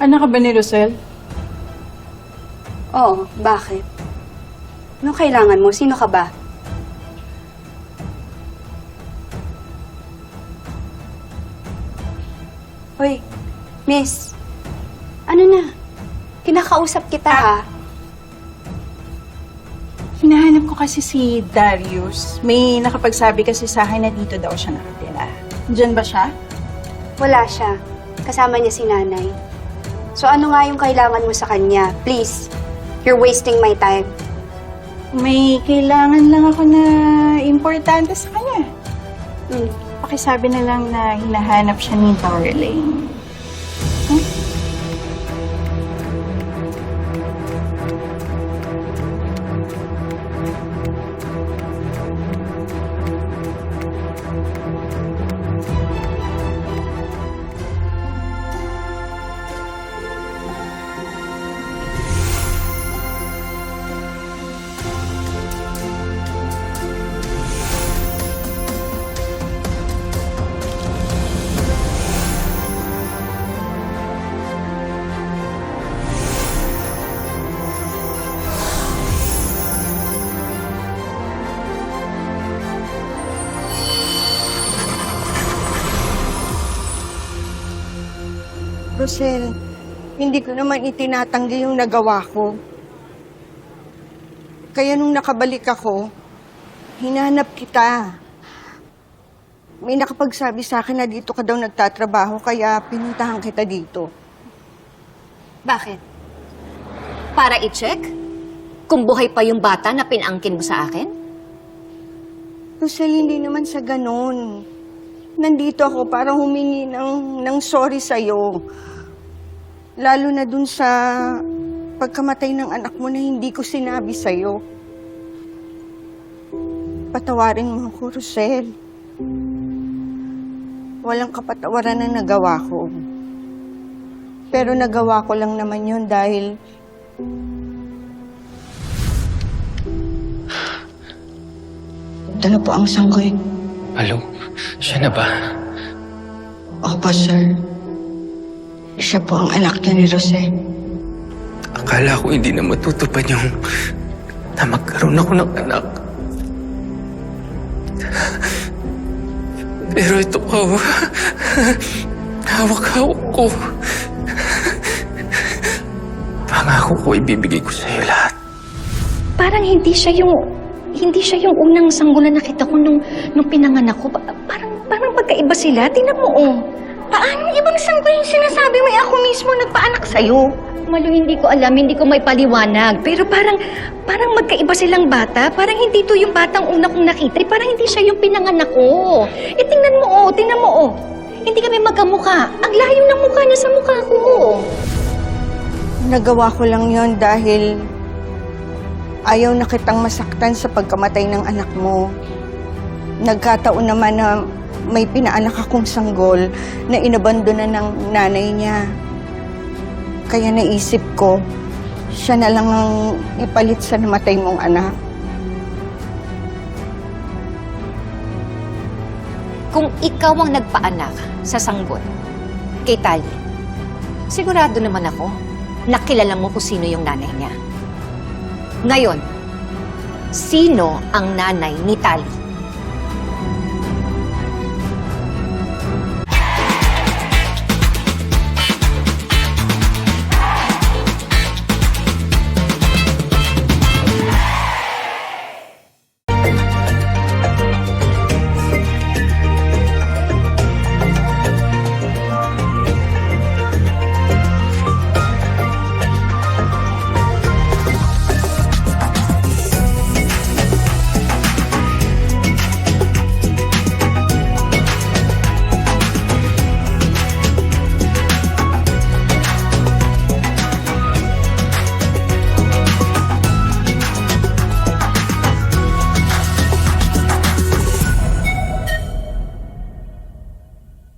Anak ka ba ni Rosel? Oo, bakit? Anong kailangan mo? Sino ka ba? Hoy, miss. Ano na? Kinakausap kita ha. Hinahanap ko kasi si Darius. May nakapagsabi kasi sa akin na dito daw siya nakatira. Diyan ba siya? Wala siya. Kasama niya si nanay. So ano nga yung kailangan mo sa kanya? Please, you're wasting my time. May kailangan lang ako na importante sa kanya. Hmm. Pakisabi na lang na hinahanap siya ni Darling. Rosel, hindi ko naman itinatanggi yung nagawa ko. Kaya nung nakabalik ako, hinanap kita. May nakapagsabi sa akin na dito ka daw nagtatrabaho, kaya pinuntahan kita dito. Bakit? Para i-check? Kung buhay pa yung bata na pinangkin mo sa akin? Rosel, hindi naman sa ganun. Nandito ako para humingi ng, ng sorry sa'yo. Lalo na dun sa pagkamatay ng anak mo na hindi ko sinabi sa'yo. Patawarin mo ako, Rosel. Walang kapatawaran na nagawa ko. Pero nagawa ko lang naman yun dahil Ito na po ang sanggoy. Alo, siya na ba? Opo, sir. Siya po ang anak niya ni Jose. Akala ko hindi na matutupad yung na magkaroon ako ng anak. Pero ito pa, hawak-hawak ko. Pangako ko, ibibigay ko sa'yo lahat. Parang hindi siya yung hindi siya yung unang sanggol na nakita ko nung nung pinanganak ko. Pa- parang parang magkaiba sila. Tingnan mo oh. Paano ibang sanggol yung sinasabi mo? Eh, ako mismo nagpaanak sa'yo. Malo, hindi ko alam, hindi ko may paliwanag. Pero parang, parang magkaiba silang bata. Parang hindi to yung batang una kong nakita. Eh, parang hindi siya yung pinanganak ko. Eh, tingnan mo, oh, tingnan mo, oh. Hindi kami magkamukha. Ang layo ng mukha niya sa mukha ko, oh. Nagawa ko lang yon dahil ayaw na kitang masaktan sa pagkamatay ng anak mo. Nagkataon naman na may pinaanak akong sanggol na inabando na ng nanay niya. Kaya naisip ko, siya na lang ang ipalit sa namatay mong anak. Kung ikaw ang nagpaanak sa sanggol, kay Tali, sigurado naman ako na kilala mo kung sino yung nanay niya. Ngayon, sino ang nanay ni Tali?